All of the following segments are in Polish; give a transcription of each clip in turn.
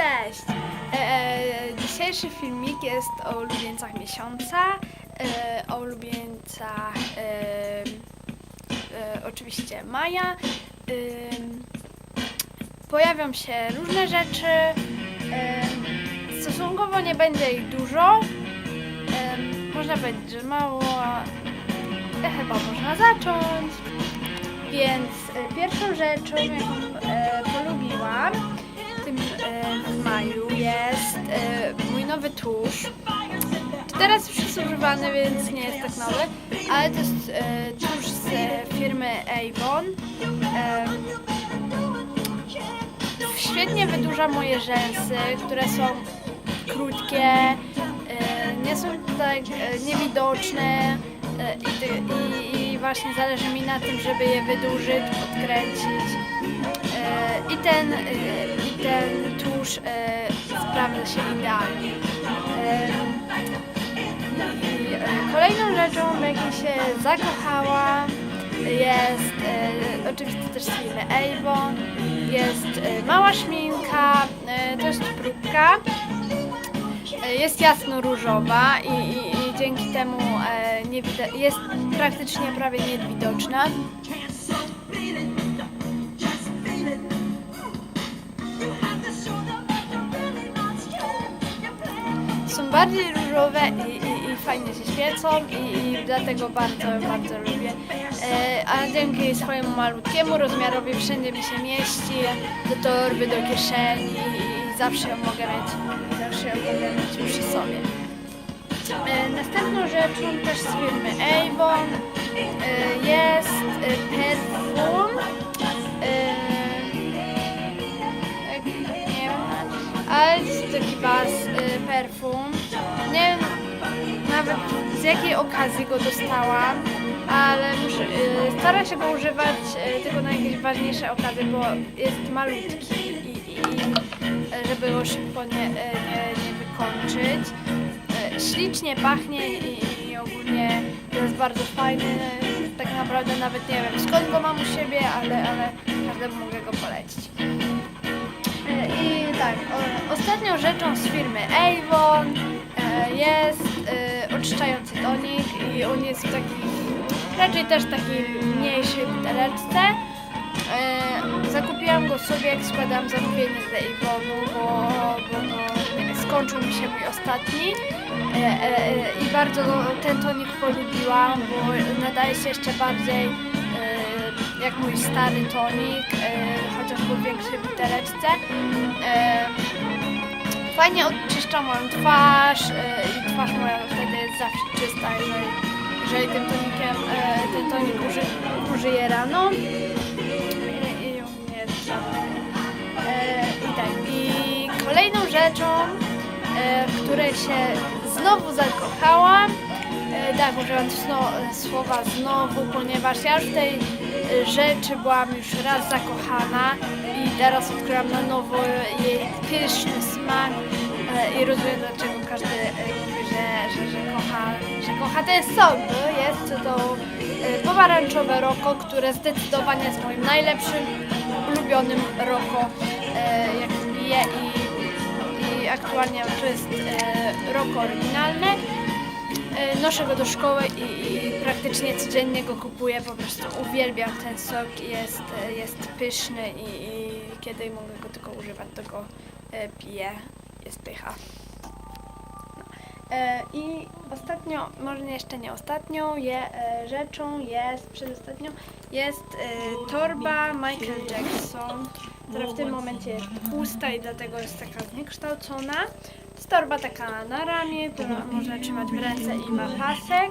Cześć! E, e, dzisiejszy filmik jest o ulubieńcach miesiąca, e, o ulubieńcach e, e, oczywiście maja. E, pojawią się różne rzeczy, e, stosunkowo nie będzie ich dużo, e, można powiedzieć, że mało, e, chyba można zacząć. Więc e, pierwszą rzeczą, jaką e, polubiłam w maju jest e, mój nowy tusz. Teraz już jest używany, więc nie jest tak nowy, ale to jest e, tusz z firmy Avon. E, świetnie wydłuża moje rzęsy, które są krótkie, nie są tak niewidoczne i, ty- i, i właśnie zależy mi na tym, żeby je wydłużyć, podkręcić. E, I ten, e, i ten tusz e, sprawdza się idealnie. E, i, e, Kolejną rzeczą, w jakiej się zakochałam, jest e, oczywiście też firmy Avon. Jest e, mała szminka, e, jest próbka. E, Jest jasno-różowa i, i, i dzięki temu e, jest praktycznie prawie niewidoczna. Są bardziej różowe i, i, i fajnie się świecą i, i dlatego bardzo, bardzo lubię. E, a dzięki swojemu malutkiemu rozmiarowi wszędzie mi się mieści, do torby, do kieszeni i, i zawsze ją mogę mieć, zawsze ją mogę mieć przy sobie. E, następną rzeczą też z firmy Avon e, jest e, perfum. Jak- nie wiem, ale jest baz y, perfum. Nie wiem nawet z jakiej okazji go dostałam, ale muszę, staram się go używać tylko na jakieś ważniejsze okazje, bo jest malutki i, i, żeby go szybko nie, nie, nie wykończyć. Ślicznie pachnie i, i ogólnie jest bardzo fajny. Tak naprawdę nawet nie wiem skąd go mam u siebie, ale, ale każdemu mogę go polecić. I tak, o, ostatnią rzeczą z firmy Avon e, jest e, oczyszczający tonik i on jest w takiej, raczej też takiej mniejszej buteleczce. E, zakupiłam go sobie, jak składałam zamówienie z Avonu, bo, bo no, skończył mi się mój ostatni e, e, i bardzo ten tonik polubiłam, bo nadaje się jeszcze bardziej e, jak mój stary tonik, e, chociaż był większej buteleczce. E, fajnie oczyszcza moją twarz e, i twarz moja wtedy jest zawsze czysta, jeżeli, jeżeli tym tonikiem, e, ten tonik uży, użyję rano. Której się znowu zakochałam, e, tak, używam słowa znowu, ponieważ ja w tej e, rzeczy byłam już raz zakochana i teraz odkryłam na nowo jej pyszny smak e, i rozumiem dlaczego każdy mówi, że, że, że, kocha, że kocha sok, bo jest to pomarańczowe roko, które zdecydowanie jest moim najlepszym, ulubionym roko, jak piję i aktualnie to jest e, rok oryginalny. E, noszę go do szkoły i, i praktycznie codziennie go kupuję, po prostu uwielbiam ten sok, jest, e, jest pyszny i, i kiedy mogę go tylko używać, to go piję, jest pycha. I ostatnio, może jeszcze nie ostatnią je, rzeczą jest, przedostatnią, jest torba Michael Jackson, która w tym momencie jest pusta i dlatego jest taka zniekształcona. Jest torba taka na ramię, którą można trzymać w ręce i ma pasek.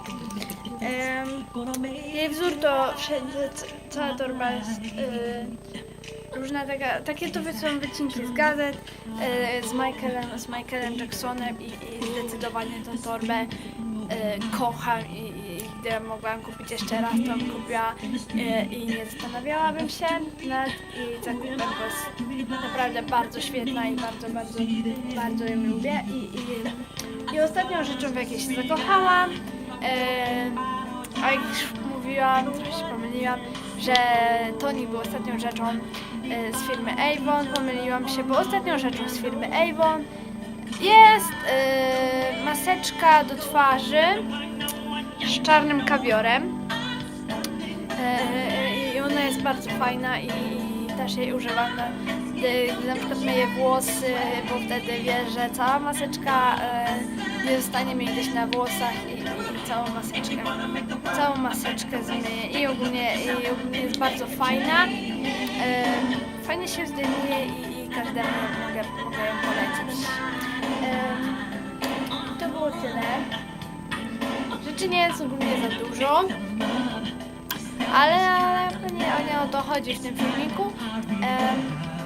Jej wzór to wszędzie, cała torba jest y, różna taka, takie to są wycinki z gazet y, z, Michaelem, z Michaelem Jacksonem i, i zdecydowanie tą torbę y, kocham i, i gdybym mogłam kupić jeszcze raz, to bym kupiła y, i nie zastanawiałabym się nad i zakupem, bo jest naprawdę bardzo świetna i bardzo, bardzo, bardzo ją lubię. I, i, i ostatnią rzeczą, w jakiej się zakochałam, e, a jak mówiłam, trochę się pomyliłam, że tonik był ostatnią rzeczą, e, z firmy Avon. Pomyliłam się, bo ostatnią rzeczą z firmy Avon jest e, maseczka do twarzy z czarnym kawiorem. E, I ona jest bardzo fajna i, i też jej używam, na- gdy, na przykład myję włosy, bo wtedy wiesz, że cała maseczka e, nie zostanie mi gdzieś na włosach i, i całą maseczkę, całą maseczkę zmyję i ogólnie, i ogólnie jest bardzo fajna. E, fajnie się zdejmuje i, i każdemu mogę, mogę ją polecić. E, to było tyle. Rzeczy nie jest ogólnie za dużo. Ale, ale nie, nie o to chodzi w tym filmiku. Em,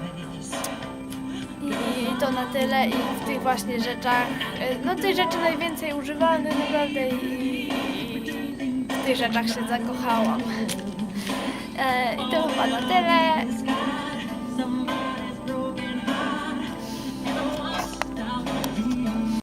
i, to na tyle i w tych właśnie rzeczach, e, no tych rzeczy najwięcej używamy naprawdę i, i w tych rzeczach się zakochałam. E, I to chyba na tyle.